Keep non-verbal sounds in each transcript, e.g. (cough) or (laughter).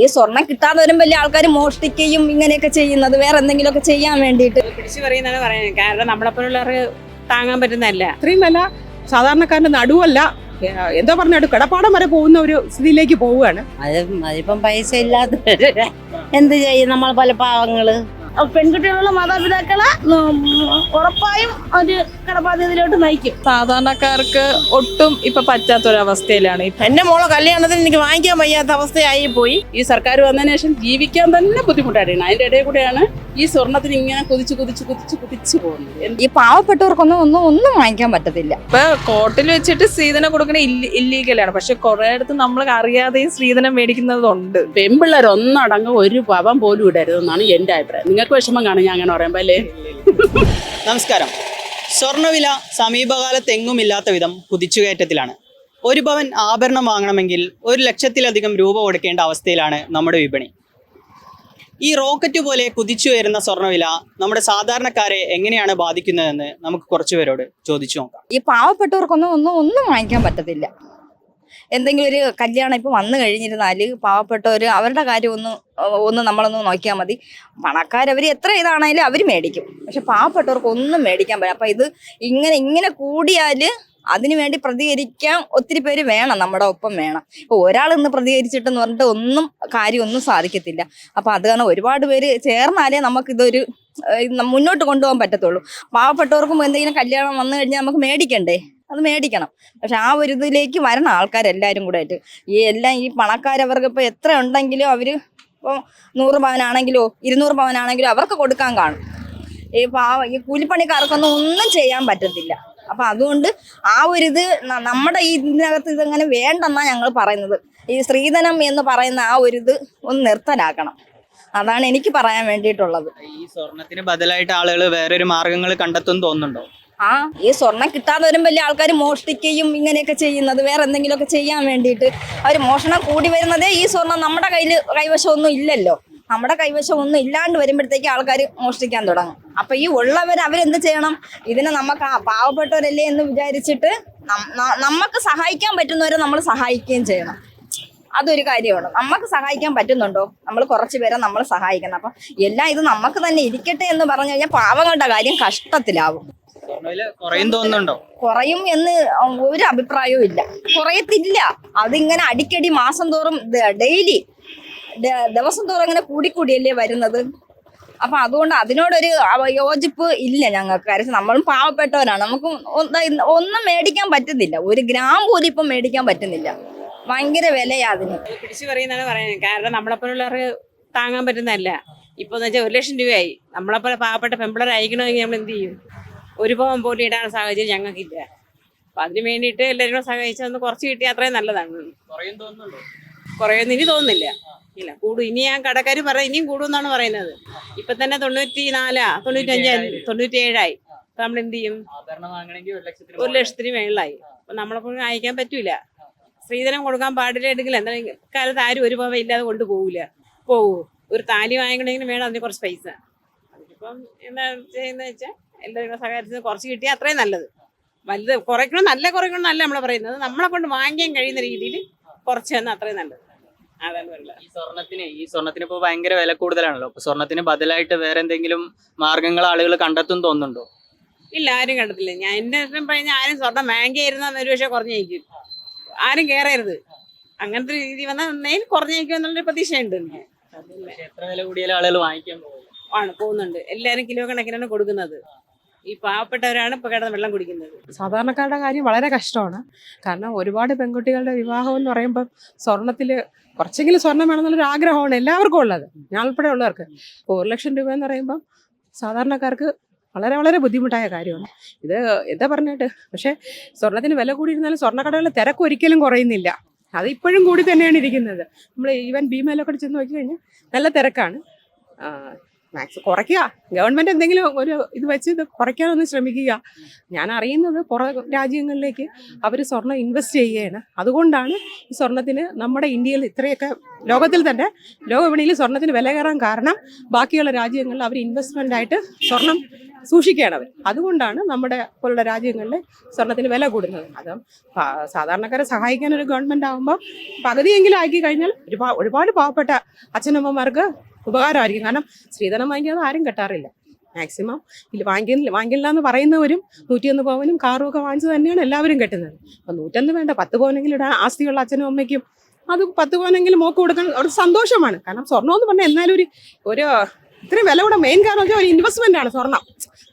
ഈ സ്വർണം കിട്ടാതെ വരും വലിയ ആൾക്കാർ മോഷ്ടിക്കുകയും ഇങ്ങനെയൊക്കെ ചെയ്യുന്നത്. വേറെ എന്തെങ്കിലുമൊക്കെ ചെയ്യാൻ വേണ്ടിയിട്ട്. പിടിച്ചു പറയുന്നതാണ് പറയുന്നത്. കാരണം നമ്മളെപ്പോലുള്ളവർ താങ്ങാൻ പറ്റുന്നതല്ല. ഇത്രയും വില സാധാരണക്കാരന്റെ നടുവല്ല. എന്തോ പറഞ്ഞ കിടപ്പാടം വരെ പോകുന്ന ഒരു സ്ഥിതിയിലേക്ക് പോവുകയാണ്. അത് അതിപ്പം പൈസ ഇല്ലാത്ത എന്ത് ചെയ്യും? നമ്മൾ പല പാവങ്ങൾ. പെൺകുട്ടികളുള്ള മാതാപിതാക്കളെ ഉറപ്പായും ഒരു കടബാധ്യതയിലോട്ട് നയിക്കും. സാധാരണക്കാർക്ക് ഒട്ടും ഇപ്പൊ പറ്റാത്തൊരവസ്ഥയിലാണ്. എന്റെ മോളെ കല്യാണത്തിന് എനിക്ക് വാങ്ങിക്കാൻ വയ്യാത്ത അവസ്ഥയായി പോയി. ഈ സർക്കാർ വന്നതിന് ശേഷം ജീവിക്കാൻ തന്നെ ബുദ്ധിമുട്ടായിരുന്നു അതിന്റെ ഇടയിൽ കൂടെയാണ് ഈ സ്വർണത്തിന് ഇങ്ങനെ കുതിച്ച് കുതിച്ച് കുതിച്ച് കുതിച്ച് പോകുന്നത്. ഈ പാവപ്പെട്ടവർക്കൊന്നും ഒന്നും ഒന്നും വാങ്ങിക്കാൻ പറ്റത്തില്ല. ഇപ്പൊ കോർട്ടിൽ വെച്ചിട്ട് സ്ത്രീധനം കൊടുക്കണ ഇല്ലീഗലാണ് പക്ഷെ കുറെ അടുത്ത് നമ്മൾ അറിയാതെയും സ്ത്രീധനം മേടിക്കുന്നതുണ്ട്. പെൺപിള്ളേർ ഒന്നടങ്ങ് ഒരു പവൻ പോലും ഇടരുതെന്നാണ് എന്റെ അഭിപ്രായം. നിങ്ങൾക്ക് വിഷമം കാണും ഞാൻ അങ്ങനെ പറയുമ്പോ അല്ലേ? നമസ്കാരം. സ്വർണവില സമീപകാലത്ത് എങ്ങുമില്ലാത്ത വിധം കുതിച്ചുകയറ്റത്തിലാണ്. ഒരു പവൻ ആഭരണം വാങ്ങണമെങ്കിൽ ഒരു ലക്ഷത്തിലധികം രൂപ കൊടുക്കേണ്ട അവസ്ഥയിലാണ് നമ്മുടെ വിപണി. ഈ റോക്കറ്റ് പോലെ കുതിച്ചു വരുന്ന സ്വർണവില നമ്മുടെ സാധാരണക്കാരെ എങ്ങനെയാണ് ബാധിക്കുന്നതെന്ന് നമുക്ക് കുറച്ചുപേരോട് ചോദിച്ചു നോക്കാം. ഈ പാവപ്പെട്ടവർക്കൊന്നും ഒന്നും ഒന്നും വാങ്ങിക്കാൻ പറ്റത്തില്ല. എന്തെങ്കിലും ഒരു കല്യാണം ഇപ്പൊ വന്നു കഴിഞ്ഞിരുന്നാൽ പാവപ്പെട്ടവർ അവരുടെ കാര്യം ഒന്ന് ഒന്ന് നമ്മളൊന്ന് നോക്കിയാൽ മതി. പണക്കാരവർ എത്ര ഇതാണെങ്കിലും അവർ മേടിക്കും. പക്ഷെ പാവപ്പെട്ടവർക്ക് ഒന്നും മേടിക്കാൻ പറ്റില്ല. അപ്പൊ ഇത് ഇങ്ങനെ ഇങ്ങനെ കൂടിയാൽ അതിനു വേണ്ടി പ്രതികരിക്കാൻ ഒത്തിരി പേര് വേണം നമ്മുടെ ഒപ്പം വേണം. ഇപ്പൊ ഒരാൾ ഇന്ന് പ്രതികരിച്ചിട്ടെന്ന് പറഞ്ഞിട്ട് ഒന്നും കാര്യമൊന്നും സാധിക്കത്തില്ല. അപ്പൊ അത് കാരണം ഒരുപാട് പേര് ചേർന്നാലേ നമുക്കിതൊരു മുന്നോട്ട് കൊണ്ടുപോകാൻ പറ്റത്തുള്ളൂ. പാവപ്പെട്ടവർക്കും എന്തെങ്കിലും കല്യാണം വന്നു കഴിഞ്ഞാൽ നമുക്ക് മേടിക്കണ്ടേ? അത് മേടിക്കണം. പക്ഷെ ആ ഒരു ഇതിലേക്ക് വരണം ആൾക്കാരെല്ലാവരും കൂടെ ആയിട്ട്. ഈ എല്ലാം ഈ പണക്കാരവർക്ക് ഇപ്പോൾ എത്ര ഉണ്ടെങ്കിലും അവർ ഇപ്പോൾ നൂറ് പവനാണെങ്കിലോ ഇരുന്നൂറ് പവനാണെങ്കിലോ അവർക്ക് കൊടുക്കാൻ കാണും. ഈ പാവ ഈ കൂലിപ്പണിക്കാർക്കൊന്നും ഒന്നും ചെയ്യാൻ പറ്റത്തില്ല. അപ്പം അതുകൊണ്ട് ആ ഒരു ഇത് നമ്മുടെ ഈ ഇതിനകത്ത് ഇതങ്ങനെ വേണ്ടെന്നാ ഞങ്ങൾ പറയുന്നത്. ഈ സ്ത്രീധനം എന്ന് പറയുന്ന ആ ഒരു ഇത് ഒന്ന് നിർത്തലാക്കണം. അതാണ് എനിക്ക് പറയാൻ വേണ്ടിയിട്ടുള്ളത്. ഈ സ്വർണത്തിന് ബദലായിട്ട് ആളുകൾ വേറൊരു മാർഗങ്ങൾ കണ്ടെത്തും തോന്നുന്നുണ്ടോ? ആ ഈ സ്വർണം കിട്ടാതെ വരുമ്പോൾ വലിയ ആൾക്കാർ മോഷ്ടിക്കുകയും ഇങ്ങനെയൊക്കെ ചെയ്യുന്നത് വേറെ എന്തെങ്കിലുമൊക്കെ ചെയ്യാൻ വേണ്ടിയിട്ട്. അവർ മോഷണം കൂടി വരുന്നതേ ഈ സ്വർണം നമ്മുടെ കയ്യിൽ കൈവശം ഒന്നും ഇല്ലല്ലോ. നമ്മുടെ കൈവശം ഒന്നും ഇല്ലാണ്ട് വരുമ്പോഴത്തേക്ക് ആൾക്കാർ മോഷ്ടിക്കാൻ തുടങ്ങും. അപ്പൊ ഈ ഉള്ളവർ അവരെന്ത് ചെയ്യണം? ഇതിനെ നമുക്ക് ആ പാവപ്പെട്ടവരല്ലേ എന്ന് വിചാരിച്ചിട്ട് നമുക്ക് സഹായിക്കാൻ പറ്റുന്നവരെ നമ്മൾ സഹായിക്കുകയും ചെയ്യണം. അതൊരു കാര്യമാണ്. നമുക്ക് സഹായിക്കാൻ പറ്റുന്നുണ്ടോ? നമ്മൾ കുറച്ച് പേരെ നമ്മൾ സഹായിക്കണം. അപ്പം എല്ലാം ഇത് നമുക്ക് തന്നെ ഇരിക്കട്ടെ എന്ന് പറഞ്ഞു കഴിഞ്ഞാൽ പാവങ്ങളുടെ കാര്യം കഷ്ടത്തിലാവും. കുറയും എന്ന് ഒരു അഭിപ്രായവും ഇല്ല. കുറയത്തില്ല. അതിങ്ങനെ അടിക്കടി മാസം തോറും ഡെയിലി ദിവസം തോറും അങ്ങനെ കൂടിക്കൂടിയല്ലേ വരുന്നത്? അപ്പൊ അതുകൊണ്ട് അതിനോടൊരു യോജിപ്പ് ഇല്ല ഞങ്ങൾക്ക്. കാര്യം നമ്മളും പാവപ്പെട്ടവരാണ്. നമുക്ക് ഒന്നും മേടിക്കാൻ പറ്റുന്നില്ല. ഒരു ഗ്രാം പോലും ഇപ്പം മേടിക്കാൻ പറ്റുന്നില്ല. ഭയങ്കര വിലയാ അതിന്. പിടിച്ചു പറയുന്നതാണ് പറയുന്നത്. കാരണം നമ്മളെപ്പോലുള്ളവർക്ക് താങ്ങാൻ പറ്റുന്നതല്ല. ഇപ്പൊ എന്ന് വെച്ചാൽ ഒരു ലക്ഷം രൂപയായി. നമ്മളെപ്പോലെ പാവപ്പെട്ട പെമ്പിളർ അയക്കണമെങ്കിൽ നമ്മൾ എന്ത് ചെയ്യും? ഒരു പവൻ പോലും ഇടാൻ സാഹചര്യം ഞങ്ങൾക്കില്ല. അപ്പൊ അതിന് വേണ്ടിയിട്ട് എല്ലാവരും കൂടെ സഹായിച്ചൊന്ന് കുറച്ച് കിട്ടിയാൽ അത്രയും നല്ലതാണ്. കുറയൊന്നും എനിക്ക് തോന്നുന്നില്ല. ഇല്ല കൂടും ഇനി ഞാൻ കടക്കാർ പറയാം ഇനിയും കൂടുമെന്നാണ് പറയുന്നത്. ഇപ്പൊ തന്നെ തൊണ്ണൂറ്റി നാലാ തൊണ്ണൂറ്റി അഞ്ചായി തൊണ്ണൂറ്റി ഏഴായി അപ്പൊ നമ്മൾ എന്ത് ചെയ്യും? ഒരു ലക്ഷത്തിന് മേളിലായി. അപ്പൊ നമ്മളെപ്പോഴും അയക്കാൻ പറ്റൂല. സ്ത്രീധനം കൊടുക്കാൻ പാടില്ല എടുക്കില്ല എന്തായാലും കാലത്ത് ആരും ഒരു പവ ഇല്ലാതെ കൊണ്ടുപോകൂല പോകൂ ഒരു താലി വാങ്ങിക്കണമെങ്കിൽ വേണം അതിന് കുറച്ച് പൈസ. അതിപ്പം എന്താ ചെയ്യുന്നത് വെച്ചാൽ എല്ലാവരും കൂടെ സഹകരിച്ച് കുറച്ച് കിട്ടിയാൽ അത്രയും നല്ലത്. വലുത് കുറയ്ക്കണം നല്ല കുറയ്ക്കണം എന്നല്ല നമ്മൾ പറയുന്നത്. നമ്മളെ കൊണ്ട് വാങ്ങിക്കാൻ കഴിയുന്ന രീതിയിൽ കുറച്ച് തന്നെ അത്രയും നല്ലത്. ഈ സ്വർണത്തിന് ഈ സ്വർണത്തിന് ഇപ്പൊ ഭയങ്കര വില കൂടുതലാണല്ലോ. അപ്പൊ സ്വർണത്തിന് ബദലായിട്ട് വേറെ എന്തെങ്കിലും മാർഗങ്ങൾ ആളുകൾ കണ്ടെത്തും തോന്നുന്നുണ്ടോ? ഇല്ല ആരും കണ്ടിട്ടില്ല. ഞാൻ എന്റെ പറഞ്ഞാൽ ആരും സ്വർണം വാങ്ങിയായിരുന്ന ഒരു പക്ഷേ കുറഞ്ഞേക്കും. ആരും കയറരുത് അങ്ങനത്തെ രീതി വന്നാൽ നെയിൽ കുറഞ്ഞേക്കും എന്നുള്ളൊരു പ്രതീക്ഷയുണ്ട് എനിക്ക്. എത്ര വില കൂടിയാലും ആളുകൾ വാങ്ങിക്കാൻ പോകും. ആണ് പോകുന്നുണ്ട്. എല്ലാവരും കിലോ കണക്കിനാണ് കൊടുക്കുന്നത്. ഈ പാവപ്പെട്ടവരാണ് ഇപ്പൊ കിടന്ന് വെള്ളം കുടിക്കുന്നത്. സാധാരണക്കാരുടെ കാര്യം വളരെ കഷ്ടമാണ്. കാരണം ഒരുപാട് പെൺകുട്ടികളുടെ വിവാഹം എന്ന് പറയുമ്പോൾ സ്വർണത്തിൽ കുറച്ചെങ്കിലും സ്വർണം വേണമെന്നുള്ളൊരു ആഗ്രഹമാണ് എല്ലാവർക്കും ഉള്ളത്. ഞാൻ ഉൾപ്പെടെ ഉള്ളവർക്ക്. ഒരു ലക്ഷം രൂപ എന്ന് പറയുമ്പം സാധാരണക്കാർക്ക് വളരെ വളരെ ബുദ്ധിമുട്ടായ കാര്യമാണ്. ഇത് എന്താ പറഞ്ഞിട്ട്? പക്ഷേ സ്വർണത്തിന് വില കൂടിയിരുന്നാലും സ്വർണക്കടകളുടെ തിരക്ക് ഒരിക്കലും കുറയുന്നില്ല. അത് ഇപ്പോഴും കൂടി തന്നെയാണ് ഇരിക്കുന്നത്. നമ്മൾ ഈവൻ ഭീമയിലൊക്കെ ചെന്ന് നോക്കി കഴിഞ്ഞാൽ നല്ല തിരക്കാണ്. മാക്സ് കുറയ്ക്കുക. ഗവൺമെന്റ് എന്തെങ്കിലും ഒരു ഇത് വെച്ച് ഇത് കുറയ്ക്കാനൊന്ന് ശ്രമിക്കുക. ഞാൻ അറിയുന്നത് പുറം രാജ്യങ്ങളിലേക്ക് അവർ സ്വർണം ഇൻവെസ്റ്റ് ചെയ്യുകയാണ്. അതുകൊണ്ടാണ് ഈ സ്വർണത്തിന് നമ്മുടെ ഇന്ത്യയിൽ ഇത്രയൊക്കെ ലോകത്തിൽ തന്നെ ലോകവിപണിയിൽ സ്വർണത്തിന് വില കയറാൻ കാരണം ബാക്കിയുള്ള രാജ്യങ്ങളിൽ അവർ ഇൻവെസ്റ്റ്മെന്റ് ആയിട്ട് സ്വർണം സൂക്ഷിക്കുകയാണ് അവർ അതുകൊണ്ടാണ് നമ്മുടെ പോലുള്ള രാജ്യങ്ങളിൽ സ്വർണത്തിന് വില കൂടുന്നത്. അത് സാധാരണക്കാരെ സഹായിക്കാൻ ഒരു ഗവൺമെന്റ് ആകുമ്പോൾ പകുതിയെങ്കിലും ആക്കി കഴിഞ്ഞാൽ ഒരുപാട് ഒരുപാട് പാവപ്പെട്ട അച്ഛനമ്മമാർക്ക് ഉപകാരമായിരിക്കും. കാരണം സ്ത്രീധനം വാങ്ങിക്കാതെ ആരും കെട്ടാറില്ല. മാക്സിമം ഇല്ല വാങ്ങിയില്ല വാങ്ങില്ല എന്ന് പറയുന്നവരും നൂറ്റിയൊന്ന് പവനും കാറും ഒക്കെ വാങ്ങിച്ചു തന്നെയാണ് എല്ലാവരും കെട്ടുന്നത്. അപ്പം നൂറ്റൊന്ന് വേണ്ട പത്ത് പവനെങ്കിലും ഇടാൻ ആസ്തിയുള്ള അച്ഛനും അമ്മയ്ക്കും അത് പത്ത് പവനെങ്കിലും മോക്ക് കൊടുക്കാൻ ഒരു സന്തോഷമാണ്. കാരണം സ്വർണം എന്ന് പറഞ്ഞാൽ എന്നാലും ഒരു ഒരു ഇത്രയും വില കൂടെ മെയിൻ കാരണം വെച്ചാൽ ഒരു ഇൻവെസ്റ്റ്മെന്റ് ആണ് സ്വർണം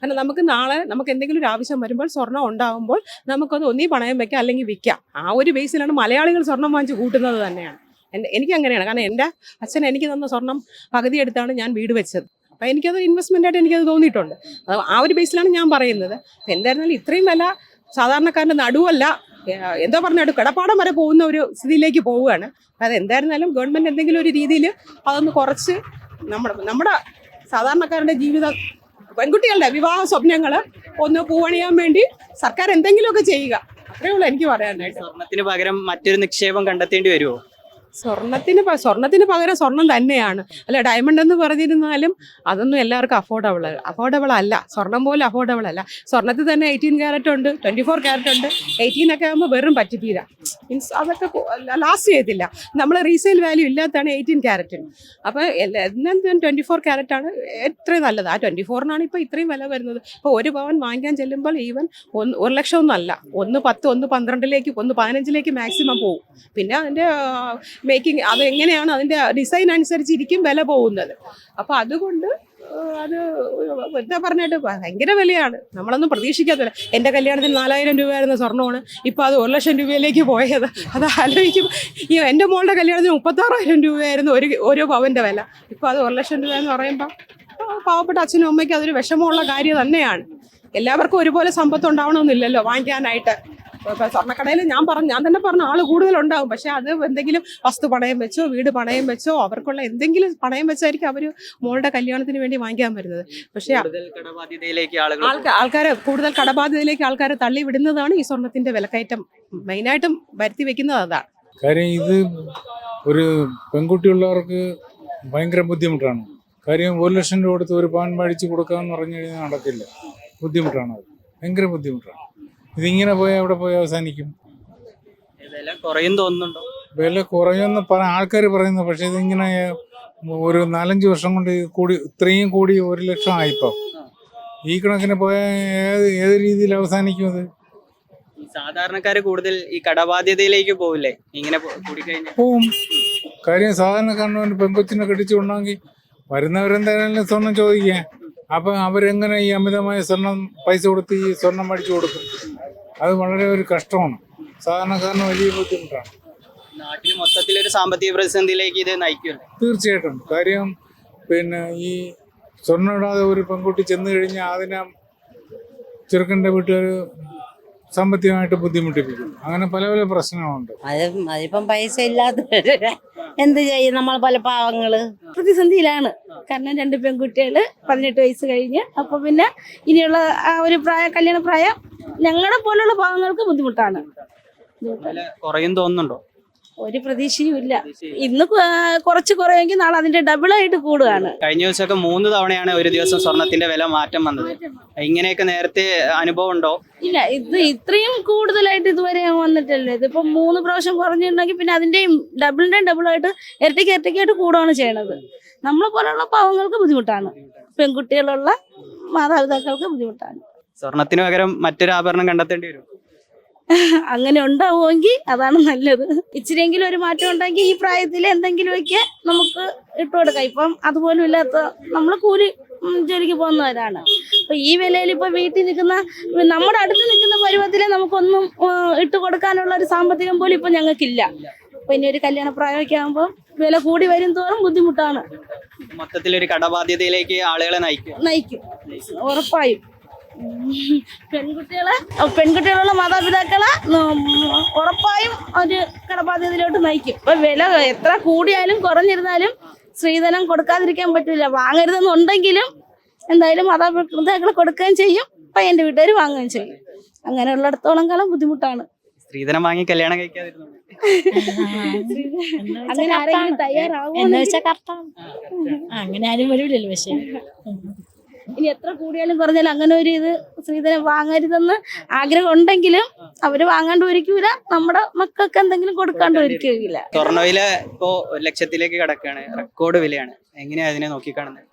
കാരണം നമുക്ക് നാളെ നമുക്ക് എന്തെങ്കിലും ഒരു ആവശ്യം വരുമ്പോൾ സ്വർണം ഉണ്ടാകുമ്പോൾ നമുക്കത് ഒന്നീ പണയം വെക്കാം അല്ലെങ്കിൽ വിൽക്കാം. ആ ഒരു ബേസിലാണ് മലയാളികൾ സ്വർണം വാങ്ങിച്ച് കൂട്ടുന്നത് തന്നെയാണ്. എന്റെ എനിക്ക് അങ്ങനെയാണ് കാരണം എന്റെ അച്ഛൻ എനിക്ക് തന്ന സ്വർണം പകുതി എടുത്താണ് ഞാൻ വീട് വെച്ചത്. അപ്പം എനിക്കത് ഇൻവെസ്റ്റ്മെന്റ് ആയിട്ട് എനിക്കത് തോന്നിയിട്ടുണ്ട്. അത് ആ ഒരു ബേസിലാണ് ഞാൻ പറയുന്നത്. അപ്പം എന്തായിരുന്നാലും ഇത്രയും വില സാധാരണക്കാരന്റെ നടുവല്ല. എന്തോ പറഞ്ഞാൽ കിടപ്പാടം വരെ പോകുന്ന ഒരു സ്ഥിതിയിലേക്ക് പോവുകയാണ്. അപ്പം അത് എന്തായിരുന്നാലും ഗവൺമെന്റ് എന്തെങ്കിലും ഒരു രീതിയിൽ അതൊന്ന് കുറച്ച് നമ്മുടെ നമ്മുടെ സാധാരണക്കാരുടെ ജീവിതം പെൺകുട്ടികളുടെ വിവാഹ സ്വപ്നങ്ങൾ ഒന്ന് പൂവണിയാൻ വേണ്ടി സർക്കാർ എന്തെങ്കിലുമൊക്കെ ചെയ്യുക. അത്രേ ഉള്ളൂ എനിക്ക് പറയാനായിട്ട്. സ്വർണത്തിന് പകരം മറ്റൊരു നിക്ഷേപം കണ്ടെത്തേണ്ടി വരുമോ? സ്വർണത്തിന് സ്വർണത്തിന് പകരം സ്വർണം തന്നെയാണ്. അല്ല ഡയമണ്ട് എന്ന് പറഞ്ഞിരുന്നാലും അതൊന്നും എല്ലാവർക്കും അഫോർഡബിൾ അഫോർഡബിൾ അല്ല. സ്വർണം പോലും അഫോർഡബിൾ അല്ല. സ്വർണത്തിൽ തന്നെ എയ്റ്റീൻ ക്യാരറ്റ് ഉണ്ട് ട്വന്റി ഫോർ ക്യാരറ്റ് ഉണ്ട്. എയ്റ്റീൻ ഒക്കെ ആകുമ്പോൾ വെറും പറ്റിത്തീര മീൻസ് അതൊക്കെ ലാസ്റ്റ് ചെയ്യത്തില്ല. നമ്മൾ റീസെയിൽ വാല്യൂ ഇല്ലാത്തതാണ് എയ്റ്റീൻ ക്യാരറ്റിന് അപ്പോൾ എല്ലാം ട്വന്റി ഫോർ ക്യാരറ്റ് ആണ് എത്രയും നല്ലത്. ആ ട്വന്റി ഫോറിനാണ് ഇപ്പോൾ ഇത്രയും വില വരുന്നത്. ഇപ്പോൾ ഒരു പവൻ വാങ്ങിക്കാൻ ചെല്ലുമ്പോൾ ഈവൻ ഒന്ന് ഒരു ലക്ഷം ഒന്നും അല്ല. ഒന്ന് പത്ത് ഒന്ന് പന്ത്രണ്ടിലേക്ക് ഒന്ന് പതിനഞ്ചിലേക്ക് മാക്സിമം പോകും പിന്നെ അതിന്റെ മേക്കിംഗ് അത് എങ്ങനെയാണ് അതിന്റെ ഡിസൈൻ അനുസരിച്ചിരിക്കും വില പോകുന്നത്. അപ്പോൾ അതുകൊണ്ട് അത് എന്താ പറഞ്ഞിട്ട് ഭയങ്കര വിലയാണ്. നമ്മളൊന്നും പ്രതീക്ഷിക്കാത്തവരെ എന്റെ കല്യാണത്തിന് നാലായിരം രൂപയായിരുന്ന സ്വർണമാണ്. ഇപ്പോൾ അത് ഒരു ലക്ഷം രൂപയിലേക്ക് പോയത്. അത് ആലോചിക്കും ഈ എന്റെ മോളുടെ കല്യാണത്തിന് മുപ്പത്താറായിരം രൂപയായിരുന്നു ഒരു ഒരു പവന്റെ വില. ഇപ്പോൾ അത് ഒരു ലക്ഷം രൂപ എന്ന് പറയുമ്പോൾ പാവപ്പെട്ട അച്ഛനും അമ്മയ്ക്കും അതൊരു വിഷമമുള്ള കാര്യം തന്നെയാണ്. എല്ലാവർക്കും ഒരുപോലെ സമ്പത്ത് ഉണ്ടാവണമെന്നില്ലല്ലോ വാങ്ങിക്കാനായിട്ട്. സ്വർണക്കടയിൽ ഞാൻ പറഞ്ഞു ഞാൻ തന്നെ പറഞ്ഞു ആൾ കൂടുതലുണ്ടാവും. പക്ഷെ അത് എന്തെങ്കിലും വസ്തു പണയം വെച്ചോ വീട് പണയം വെച്ചോ അവർക്കുള്ള എന്തെങ്കിലും പണയം വെച്ചായിരിക്കും അവർ മോളുടെ കല്യാണത്തിന് വേണ്ടി വാങ്ങിക്കാൻ വരുന്നത്. പക്ഷെ ആൾക്കാർ ആൾക്കാരെ കൂടുതൽ കടബാധ്യതയിലേക്ക് ആൾക്കാരെ തള്ളി വിടുന്നതാണ് ഈ സ്വർണത്തിന്റെ വിലക്കയറ്റം. മെയിനായിട്ടും വരുത്തി വെക്കുന്നത് അതാണ്. കാര്യം ഇത് ഒരു പെൺകുട്ടിയുള്ളവർക്ക് ഭയങ്കര ബുദ്ധിമുട്ടാണ്. കാര്യം ഒരു ലക്ഷം രൂപ കൊടുത്ത് ഒരു പാൻ മേടിച്ച് കൊടുക്കാമെന്ന് പറഞ്ഞു കഴിഞ്ഞാൽ നടക്കില്ല. ബുദ്ധിമുട്ടാണ് അത്. ഭയങ്കര ബുദ്ധിമുട്ടാണ്. ഇതിങ്ങനെ പോയാൽ എവിടെ പോയി അവസാനിക്കും. വില കുറയും തോന്നുന്നുണ്ടോ? വില കുറയുമെന്ന് പറ ആൾക്കാർ പറയുന്നു. പക്ഷെ ഇതിങ്ങനെ ഒരു നാലഞ്ച് വർഷം കൊണ്ട് കൂടി ഇത്രയും കൂടി ഒരു ലക്ഷം ആയിപ്പോ. ഈ കണക്കിന് പോയാൽ ഏത് ഏത് രീതിയിൽ അവസാനിക്കും അത്? സാധാരണക്കാര് കൂടുതൽ ഈ കടബാധ്യതയിലേക്ക് പോവില്ലേ? ഇങ്ങനെ പോവും. കാര്യം സാധാരണക്കാരന് വേണ്ടി പെൺകൊച്ചിനെ കെട്ടിച്ചു കൊണ്ടെങ്കിൽ വരുന്നവരെന്തായാലും സ്വർണം ചോദിക്കുക അപ്പൊ അവരെങ്ങനെ ഈ അമിതമായ സ്വർണം പൈസ കൊടുത്ത് ഈ സ്വർണം മേടിച്ചു കൊടുക്കും? അത് വളരെ ഒരു കഷ്ടമാണ്. സാധാരണക്കാരന് വലിയ ബുദ്ധിമുട്ടാണ്. നാട്ടിൽ മൊത്തത്തിൽ ഒരു സാമ്പത്തിക പ്രതിസന്ധിയിലേക്ക് ഇത് നയിക്കുമല്ലോ തീർച്ചയായിട്ടും. കാര്യം പിന്നെ ഈ സ്വർണം ഇടാതെ ഒരു പെൺകുട്ടി ചെന്ന് കഴിഞ്ഞാൽ അതിനെ ചെറുക്കന്റെ വീട്ടുകാർ സാമ്പത്തികമായിട്ട് ബുദ്ധിമുട്ടിപ്പിക്കും. അങ്ങനെ പല പല പ്രശ്നങ്ങളുണ്ട്. അത് അതിപ്പം പൈസ ഇല്ലാത്തവര് എന്ത് ചെയ്യും നമ്മൾ പല പാവങ്ങൾ? പ്രതിസന്ധിയിലാണ്. കാരണം രണ്ട് പെൺകുട്ടികൾ പതിനെട്ട് വയസ്സ് കഴിഞ്ഞ് അപ്പൊ പിന്നെ ഇനിയുള്ള ആ ഒരു പ്രായ കല്യാണ പ്രായം ഞങ്ങളെ പോലുള്ള പാവങ്ങൾക്ക് ബുദ്ധിമുട്ടാണ്. കുറയും തോന്നുന്നുണ്ടോ? ഒരു പ്രതീക്ഷയും ഇല്ല. ഇന്ന് കുറച്ച് കുറയെങ്കിൽ നാളെ അതിന്റെ ഡബിൾ ആയിട്ട് കൂടുകയാണ്. കഴിഞ്ഞ ദിവസമൊക്കെ മൂന്ന് തവണയാണ് ഒരു ദിവസം സ്വർണത്തിന്റെ വില മാറ്റം വന്നത്. ഇങ്ങനെയൊക്കെ നേരത്തെ അനുഭവം ഉണ്ടോ? ഇല്ല ഇത് ഇത്രയും കൂടുതലായിട്ട് ഇതുവരെ വന്നിട്ടല്ലേ. ഇതിപ്പോ മൂന്ന് പ്രാവശ്യം കുറഞ്ഞിട്ടുണ്ടെങ്കിൽ പിന്നെ അതിന്റെയും ഡബിളിന്റെയും ഡബിൾ ആയിട്ട് ഇരട്ടിക്ക് ഇരട്ടിക്കായിട്ട് കൂടുകയാണ് ചെയ്യണത്. നമ്മളെ പോലുള്ള പാവങ്ങൾക്ക് ബുദ്ധിമുട്ടാണ്. പെൺകുട്ടികളുള്ള മാതാപിതാക്കൾക്ക് ബുദ്ധിമുട്ടാണ്. സ്വർണത്തിന് പകരം മറ്റൊരു ആഭരണം കണ്ടെത്തേണ്ടി വരും. അങ്ങനെ ഉണ്ടാവുമെങ്കിൽ അതാണ് നല്ലത്. ഇച്ചിരിയെങ്കിലും ഒരു മാറ്റം ഉണ്ടെങ്കിൽ ഈ പ്രായത്തിൽ എന്തെങ്കിലുമൊക്കെ നമുക്ക് ഇട്ട് കൊടുക്കാം. ഇപ്പം അതുപോലും ഇല്ലാത്ത നമ്മൾ കൂലി ജോലിക്ക് പോകുന്നവരാണ്. അപ്പൊ ഈ വിലയിൽ ഇപ്പൊ വീട്ടിൽ നിൽക്കുന്ന നമ്മുടെ അടുത്ത് നിൽക്കുന്ന പരുവത്തിലെ നമുക്കൊന്നും ഇട്ട് കൊടുക്കാനുള്ള ഒരു സാമ്പത്തികം പോലും ഇപ്പൊ ഞങ്ങൾക്കില്ല. അപ്പൊ ഇനി ഒരു കല്യാണ പ്രായമൊക്കെ ആകുമ്പോൾ വില കൂടി വരും തോറും ബുദ്ധിമുട്ടാണ്. മൊത്തത്തിൽ ഒരു കടബാധ്യതയിലേക്ക് ആളുകളെ നയിക്കും. നയിക്കും. ഉറപ്പായും. പെൺകുട്ടികളെ പെൺകുട്ടികളുള്ള മാതാപിതാക്കളെ ഉറപ്പായും ഒരു കടബാധ്യതയിലോട്ട് നയിക്കും. ഇപ്പൊ വില എത്ര കൂടിയാലും കുറഞ്ഞിരുന്നാലും സ്ത്രീധനം കൊടുക്കാതിരിക്കാൻ പറ്റില്ല വാങ്ങരുതെന്നുണ്ടെങ്കിലും എന്തായാലും മാതാപിതാക്കൾ കൊടുക്കുകയും ചെയ്യും. പയ്യന്റെ വീട്ടുകാർ വാങ്ങുകയും ചെയ്യും. അങ്ങനെയുള്ളിടത്തോളം കാലം ബുദ്ധിമുട്ടാണ്. സ്ത്രീധനം വാങ്ങി കല്യാണം കഴിക്കാതിരുന്നു? അങ്ങനെ ആരെങ്കിലും തയ്യാറാവും അങ്ങനെ ആരും വരില്ലല്ലോ പക്ഷേ. ഇനി എത്ര കൂടിയാലും കുറഞ്ഞാലും അങ്ങനെ ഒരു ഇത് സ്ത്രീധനം വാങ്ങരുതെന്ന് ആഗ്രഹം ഉണ്ടെങ്കിലും അവർ വാങ്ങാണ്ട് ഒരിക്കൂല നമ്മുടെ മക്കൾക്ക് എന്തെങ്കിലും കൊടുക്കാണ്ട് ഒരിക്കില്ല സ്വർണവില ഇപ്പോ ഒരു ലക്ഷത്തിലേക്ക് കിടക്കുകയാണ് റെക്കോർഡ് വിലയാണ്. എങ്ങനെയാ അതിനെ നോക്കിക്കാണുന്നത്?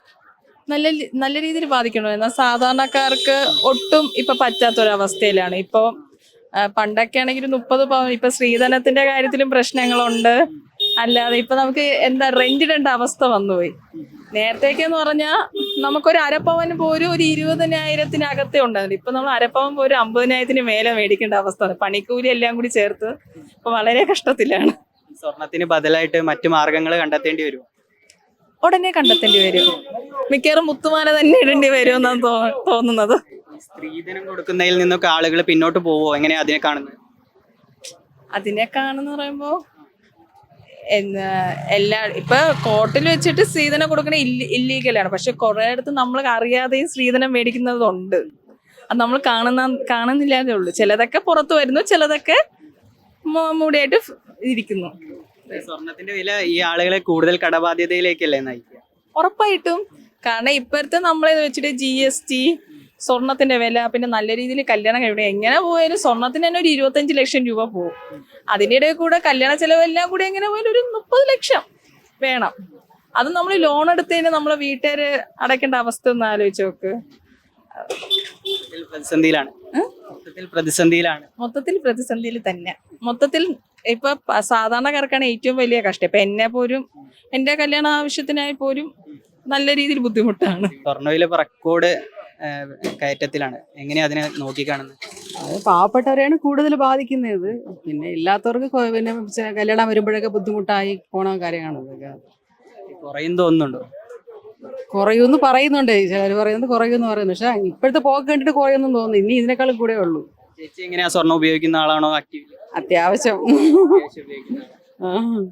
നല്ല നല്ല രീതിയിൽ ബാധിക്കണോ? എന്നാൽ സാധാരണക്കാർക്ക് ഒട്ടും ഇപ്പൊ പറ്റാത്തൊരവസ്ഥയിലാണ്. ഇപ്പൊ പണ്ടൊക്കെ ആണെങ്കിൽ മുപ്പത് പവൻ ഇപ്പൊ സ്ത്രീധനത്തിന്റെ കാര്യത്തിലും പ്രശ്നങ്ങളുണ്ട്. അല്ലാതെ ഇപ്പൊ നമുക്ക് എന്താ റെന്റ് ഇടേണ്ട അവസ്ഥ വന്നുപോയി. നേരത്തേക്ക് എന്ന് പറഞ്ഞാൽ നമുക്കൊരു അരപ്പവൻ പോലും ഒരു ഇരുപതിനായിരത്തിനകത്തേ ഉണ്ടായിരുന്നു ഇപ്പൊ നമ്മൾ അരപ്പവൻ പോലും അമ്പതിനായിരത്തിന് മേലെ മേടിക്കേണ്ട അവസ്ഥ പണിക്കൂലി എല്ലാം കൂടി ചേർത്ത് ഇപ്പൊ വളരെ കഷ്ടത്തിലാണ്. സ്വർണത്തിന് ബദലായിട്ട് മറ്റു മാർഗങ്ങൾ കണ്ടെത്തേണ്ടി വരും ഉടനെ കണ്ടെത്തേണ്ടി വരും. മിക്കവാറും മുത്തുമാല തന്നെ ഇടേണ്ടി വരും എന്നാണ് തോന്നുന്നത്. സ്ത്രീധനം കൊടുക്കുന്നതിൽ നിന്നൊക്കെ ആളുകൾ പിന്നോട്ട് പോവോ? എങ്ങനെയാ അതിനെ കാണുന്നത്? അതിനെ കാണുന്ന പറയുമ്പോ എല്ലാ ഇപ്പൊ കോർട്ടിൽ വെച്ചിട്ട് സ്ത്രീധനം കൊടുക്കണ ഇല്ലീഗലാണ് പക്ഷെ കുറെ അടുത്ത് നമ്മൾ അറിയാതെയും സ്ത്രീധനം മേടിക്കുന്നതുണ്ട്. അത് നമ്മൾ കാണുന്ന കാണുന്നില്ലാതെ ഉള്ളൂ. ചിലതൊക്കെ പുറത്തു വരുന്നു ചിലതൊക്കെ മൂടിയായിട്ട് ഇരിക്കുന്നു. സ്വർണത്തിന്റെ വില ഈ ആളുകളെ കൂടുതൽ കടബാധ്യതയിലേക്കല്ലേ നയിക്കുക? ഉറപ്പായിട്ടും. കാരണം ഇപ്പോഴത്തെ നമ്മളെ വെച്ചിട്ട് ജി എസ് ടി സ്വർണത്തിന്റെ വില പിന്നെ നല്ല രീതിയിൽ കല്യാണം കഴിവിടെ എങ്ങനെ പോയാലും സ്വർണത്തിന് തന്നെ ഒരു ഇരുപത്തഞ്ച് ലക്ഷം രൂപ പോകും അതിനിടെ കൂടെ കല്യാണ ചെലവെല്ലാം കൂടി എങ്ങനെ പോയാലും ഒരു മുപ്പത് ലക്ഷം വേണം. അത് നമ്മൾ ലോൺ എടുത്തതിന് നമ്മളെ വീട്ടുകാര് അടയ്ക്കേണ്ട അവസ്ഥ ഒന്ന് ആലോചിച്ച് നോക്ക്. മൊത്തത്തിൽ പ്രതിസന്ധിയിലാണ്. മൊത്തത്തിൽ പ്രതിസന്ധിയിലാണ്. മൊത്തത്തിൽ പ്രതിസന്ധിയിൽ തന്നെ. മൊത്തത്തിൽ ഇപ്പൊ സാധാരണക്കാർക്കാണ് ഏറ്റവും വലിയ കഷ്ടം. ഇപ്പൊ എന്നെ പോലും എന്റെ കല്യാണ ആവശ്യത്തിനായി പോലും നല്ല രീതിയിൽ ബുദ്ധിമുട്ടാണ്. സ്വർണവില ഇപ്പൊ റെക്കോർഡ് കയറ്റത്തിലാണ്. എങ്ങനെയാ അതിനെ നോക്കിക്കാണുന്നത് അത് പാവപ്പെട്ടവരെയാണ് കൂടുതൽ ബാധിക്കുന്നത്. പിന്നെ ഇല്ലാത്തവർക്ക് പിന്നെ കല്യാണം വരുമ്പോഴൊക്കെ ബുദ്ധിമുട്ടായി പോണ കാര്യമാണ് ഇതൊക്കെ. കുറയും തോന്നുന്നുണ്ടോ? പറയുന്നുണ്ട്. ചിലർ പറയുന്നത് കുറയുമെന്ന് പറയുന്നു. പക്ഷെ ഇപ്പോഴത്തെ പോക്ക് കണ്ടിട്ട് കുറയൊന്നും തോന്നുന്നു. ഇനി ഇതിനേക്കാളും കൂടെ ഉള്ളൂ. ചേച്ചി എങ്ങനെയാ സ്വർണം ഉപയോഗിക്കുന്ന ആളാണോ ആക്റ്റീവ് അത്യാവശ്യം.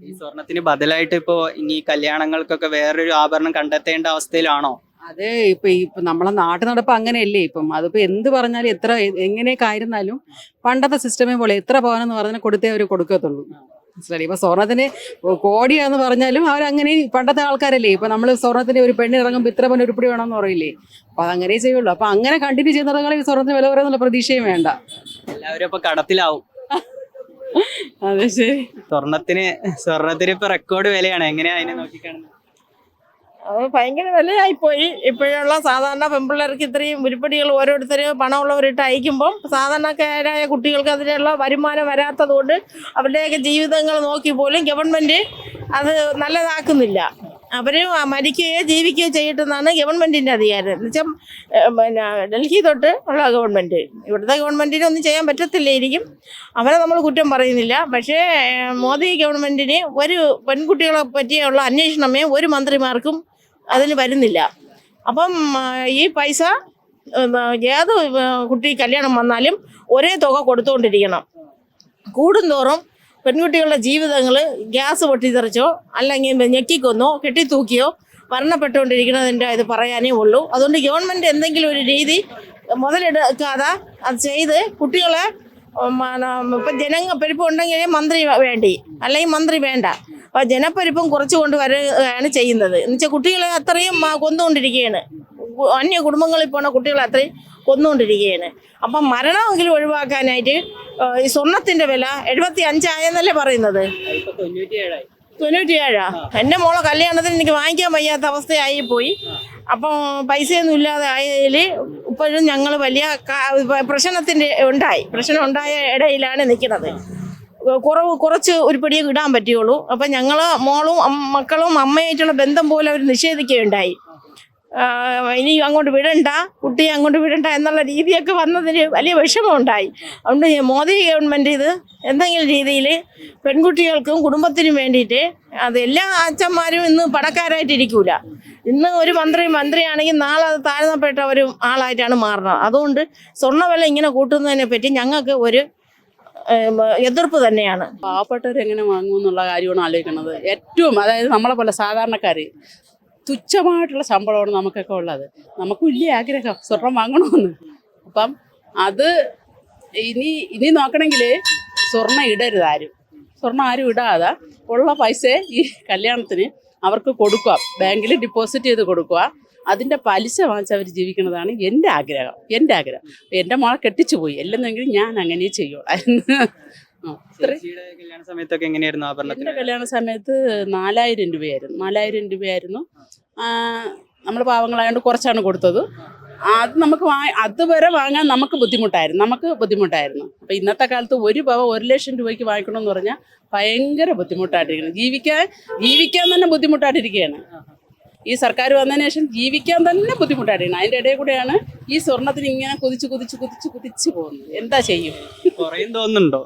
ഈ സ്വർണത്തിന് ബദലായിട്ട് ഇപ്പോ ഇനി കല്യാണങ്ങൾക്കൊക്കെ വേറൊരു ആഭരണം കണ്ടെത്തേണ്ട അവസ്ഥയിലാണോ? അത് ഇപ്പൊ ഇപ്പൊ നമ്മളെ നാട്ടു നടപ്പ് അങ്ങനെയല്ലേ ഇപ്പം. അതിപ്പോ എന്ത് പറഞ്ഞാലും എത്ര എങ്ങനെയൊക്കെ ആയിരുന്നാലും പണ്ടത്തെ സിസ്റ്റമേ പോലെ എത്ര പവനെന്ന് പറഞ്ഞാൽ കൊടുത്തേ അവർ കൊടുക്കത്തുള്ളൂ. മനസ്സിലായി? ഇപ്പൊ സ്വർണത്തിന് കോടിയാന്ന് പറഞ്ഞാലും അവരങ്ങനെ പണ്ടത്തെ ആൾക്കാരല്ലേ. ഇപ്പൊ നമ്മൾ സ്വർണത്തിന് ഒരു പെണ്ണ് ഇറങ്ങുമ്പോൾ ഇത്ര പവൻ ഉരുപ്പിടി വേണമെന്ന് പറയില്ലേ? അപ്പൊ അതങ്ങനെ ചെയ്യുള്ളൂ. അപ്പൊ അങ്ങനെ കണ്ടിന്യൂ ചെയ്യുന്നവരെങ്കിൽ സ്വർണത്തിന് വില കുറയുന്നുള്ള പ്രതീക്ഷയും വേണ്ട. എല്ലാവരും ഇപ്പൊ കടത്തിലാവും. (laughs) അതെ ശരി. സ്വർണത്തിന് സ്വർണത്തിന് ഇപ്പൊ റെക്കോർഡ് വിലയാണ്. എങ്ങനെയാ അതിനെ നോക്കിക്കാണുന്നത് അത് ഭയങ്കര വിലയായിപ്പോയി ഇപ്പോഴുള്ള സാധാരണ പെമ്പിള്ളേർക്ക് ഇത്രയും ഉരുപ്പടികൾ ഓരോരുത്തർ പണമുള്ളവരിട്ട് അയക്കുമ്പം സാധാരണക്കാരായ കുട്ടികൾക്ക് അതിനുള്ള വരുമാനം വരാത്തതുകൊണ്ട് അവരുടെയൊക്കെ ജീവിതങ്ങൾ നോക്കി പോലും ഗവൺമെന്റ് അത് നല്ലതാക്കുന്നില്ല. അവർ മരിക്കുകയോ ജീവിക്കുകയോ ചെയ്യട്ടെന്നാണ് ഗവൺമെന്റിന്റെ അധികാരം. എന്നുവെച്ചാൽ പിന്നെ ഡൽഹി തൊട്ട് ഉള്ള ഗവൺമെന്റ് ഇവിടുത്തെ ഗവൺമെന്റിന് ഒന്നും ചെയ്യാൻ പറ്റത്തില്ലായിരിക്കും. അവരെ നമ്മൾ കുറ്റം പറയുന്നില്ല. പക്ഷേ മോദി ഗവൺമെന്റിന് ഒരു പെൺകുട്ടികളെ പറ്റിയുള്ള അന്വേഷണമേ ഒരു മന്ത്രിമാർക്കും അതിന് വരുന്നില്ല. അപ്പം ഈ പൈസ ഏത് കുട്ടി കല്യാണം വന്നാലും ഒരേ തുക കൊടുത്തുകൊണ്ടിരിക്കണം കൂടുന്തോറും പെൺകുട്ടികളുടെ ജീവിതങ്ങൾ ഗ്യാസ് പൊട്ടിത്തെറിച്ചോ അല്ലെങ്കിൽ ഞെക്കിക്കൊന്നോ കെട്ടിത്തൂക്കിയോ മരണപ്പെട്ടുകൊണ്ടിരിക്കുന്നതിന്റെ ഇത് പറയാനേ ഉള്ളൂ. അതുകൊണ്ട് ഗവൺമെന്റ് എന്തെങ്കിലും ഒരു രീതി മുതലെടുക്കാതെ അത് ചെയ്ത് കുട്ടികളെ ഇപ്പം ജനങ്ങൾ പെരുപ്പം ഉണ്ടെങ്കിൽ മന്ത്രി വേണ്ടി അല്ലെങ്കിൽ മന്ത്രി വേണ്ട. അപ്പം ജനപ്പെരുപ്പം കുറച്ച് കൊണ്ടുവരികയാണ് ചെയ്യുന്നത്. എന്നുവെച്ചാൽ കുട്ടികളെ അത്രയും കൊന്നുകൊണ്ടിരിക്കുകയാണ്. അന്യ കുടുംബങ്ങളിൽ പോണ കുട്ടികളെ അത്രയും കൊന്നുകൊണ്ടിരിക്കുകയാണ്. അപ്പം മരണമെങ്കിലും ഒഴിവാക്കാനായിട്ട് ഈ സ്വർണത്തിന്റെ വില എഴുപത്തി അഞ്ചായെന്നല്ലേ പറയുന്നത് തൊണ്ണൂറ്റിയേഴാ എന്റെ മോളെ കല്യാണത്തിന് എനിക്ക് വാങ്ങിക്കാൻ വയ്യാത്ത അവസ്ഥയായി പോയി അപ്പോൾ പൈസയൊന്നും ഇല്ലാതെ ആയതിൽ ഇപ്പോഴും ഞങ്ങൾ വലിയ പ്രശ്നത്തിന്റെ ഉണ്ടായി. പ്രശ്നം ഉണ്ടായ ഇടയിലാണ് നിൽക്കുന്നത്. കുറവ് കുറച്ച് ഒരു ഉരുപ്പടിയെ ഇടാൻ പറ്റുകയുള്ളൂ. അപ്പം ഞങ്ങൾ മോളും മക്കളും അമ്മയായിട്ടുള്ള ബന്ധം പോലെ അവർ നിഷേധിക്കുകയുണ്ടായി. ഇനി അങ്ങോട്ട് വിടണ്ട കുട്ടിയെ അങ്ങോട്ട് വിടണ്ട എന്നുള്ള രീതിയൊക്കെ വന്നതിന് വലിയ വിഷമമുണ്ടായി. അതുകൊണ്ട് മോദി ഗവൺമെന്റ് ഇത് എന്തെങ്കിലും രീതിയിൽ പെൺകുട്ടികൾക്കും കുടുംബത്തിനും വേണ്ടിയിട്ട് അത് എല്ലാ അച്ഛന്മാരും ഇന്ന് പടക്കാരായിട്ടിരിക്കൂല ഇന്ന് ഒരു മന്ത്രി മന്ത്രിയാണെങ്കിൽ നാളെ അത് താഴ്ന്നപ്പെട്ട ഒരു ആളായിട്ടാണ് മാറണം. അതുകൊണ്ട് സ്വർണവില ഇങ്ങനെ കൂട്ടുന്നതിനെ പറ്റി ഞങ്ങൾക്ക് ഒരു എതിർപ്പ് തന്നെയാണ്. പാവപ്പെട്ടവരെങ്ങനെ വാങ്ങുമെന്നുള്ള കാര്യമാണ് ആലോചിക്കുന്നത്. ഏറ്റവും അതായത് നമ്മളെ പോലെ സാധാരണക്കാർ തുച്ഛമായിട്ടുള്ള ശമ്പളമാണ് നമുക്കൊക്കെ ഉള്ളത്. നമുക്ക് വലിയ ആഗ്രഹം സ്വർണം വാങ്ങണമെന്ന് അപ്പം അത് ഇനി ഇനി നോക്കണമെങ്കിൽ സ്വർണം ഇടരുത് ആരും. സ്വർണം ആരും ഇടാതെ ഉള്ള പൈസ ഈ കല്യാണത്തിന് അവർക്ക് കൊടുക്കുക. ബാങ്കിൽ ഡിപ്പോസിറ്റ് ചെയ്ത് കൊടുക്കുക. അതിന്റെ പലിശ വാങ്ങിച്ച് അവർ ജീവിക്കുന്നതാണ് എന്റെ ആഗ്രഹം എന്റെ ആഗ്രഹം. എന്റെ മോളെ കെട്ടിച്ചു പോയി. അല്ലെന്നെങ്കിൽ ഞാൻ അങ്ങനെ ഇത്രയും ചേച്ചിയുടെ കല്യാണ സമയത്തൊക്കെ എങ്ങനെയായിരുന്നു ആഭരണത്തിന്? കല്യാണ സമയത്ത് നാലായിരം രൂപയായിരുന്നു. നാലായിരം രൂപയായിരുന്നു. നമ്മൾ പാവങ്ങളായതുകൊണ്ട് കുറച്ചാണ് കൊടുത്തത്. അത് നമുക്ക് അതുവരെ വാങ്ങാൻ നമുക്ക് ബുദ്ധിമുട്ടായിരുന്നു. നമുക്ക് ബുദ്ധിമുട്ടായിരുന്നു. അപ്പം ഇന്നത്തെ കാലത്ത് ഒരു പവ ഒരു ലക്ഷം രൂപയ്ക്ക് വാങ്ങിക്കണമെന്ന് പറഞ്ഞാൽ ഭയങ്കര ബുദ്ധിമുട്ടായിട്ടിരിക്കുന്നു. ജീവിക്കാൻ ജീവിക്കാൻ തന്നെ ബുദ്ധിമുട്ടായിട്ടിരിക്കുകയാണ്. ഈ സർക്കാർ വന്നതിന് ശേഷം ജീവിക്കാൻ തന്നെ ബുദ്ധിമുട്ടായിട്ടിരിക്കണം അതിന്റെ ഇടയിൽ കൂടെയാണ് ഈ സ്വർണത്തിന് ഇങ്ങനെ കുതിച്ച് കുതിച്ച് കുതിച്ച് കുതിച്ച് പോകുന്നത്. എന്താ ചെയ്യും? കുറയും തോന്നുന്നുണ്ടോ?